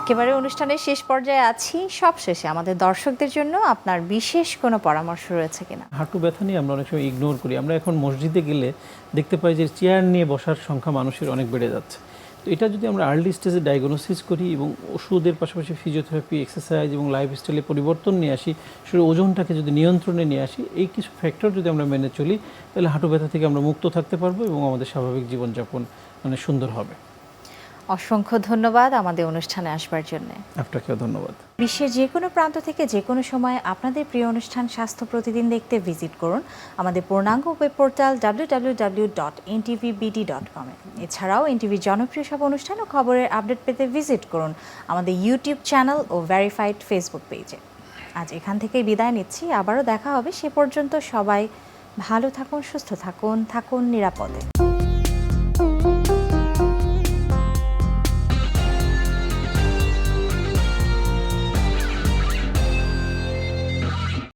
একেবারে অনুষ্ঠানের শেষ পর্যায়ে আছি। সব শেষে আমাদের দর্শকদের জন্য আপনার বিশেষ কোনো পরামর্শ রয়েছে কিনা? হাঁটু ব্যথা নিয়ে আমরা অনেক সময় ইগনোর করি। আমরা এখন মসজিদে গেলে দেখতে পাই যে চেয়ার নিয়ে বসার সংখ্যা মানুষের অনেক বেড়ে যাচ্ছে। তো এটা যদি আমরা আর্লি স্টেজে ডায়াগনোসিস করি এবং ওষুধের পাশাপাশি ফিজিওথেরাপি এক্সারসাইজ এবং লাইফস্টাইলে পরিবর্তন নিয়ে আসি শুধু ওজনটাকে যদি নিয়ন্ত্রণে নিয়ে আসি, এই কিছু ফ্যাক্টর যদি আমরা মেনে চলি, তাহলে হাঁটু ব্যথা থেকে আমরা মুক্ত থাকতে পারব এবং আমাদের স্বাভাবিক জীবনযাপন মানে সুন্দর হবে। অসংখ্য ধন্যবাদ আমাদের অনুষ্ঠানে আসবার জন্য। আপনাকেও ধন্যবাদ। বিশ্বের যে কোনো প্রান্ত থেকে যে কোনো সময় আপনাদের প্রিয় অনুষ্ঠান স্বাস্থ্য প্রতিদিন দেখতে ভিজিট করুন আমাদের পূর্ণাঙ্গ web portal W dot ntvbd dot কমে এছাড়াও এনটিভির জনপ্রিয় সব অনুষ্ঠান ও খবরের আপডেট পেতে ভিজিট করুন আমাদের ইউটিউব চ্যানেল ও ভেরিফাইড ফেসবুক পেজে। আজ এখান থেকেই বিদায় নিচ্ছি আবারও দেখা হবে সে পর্যন্ত সবাই ভালো থাকুন সুস্থ থাকুন থাকুন নিরাপদে।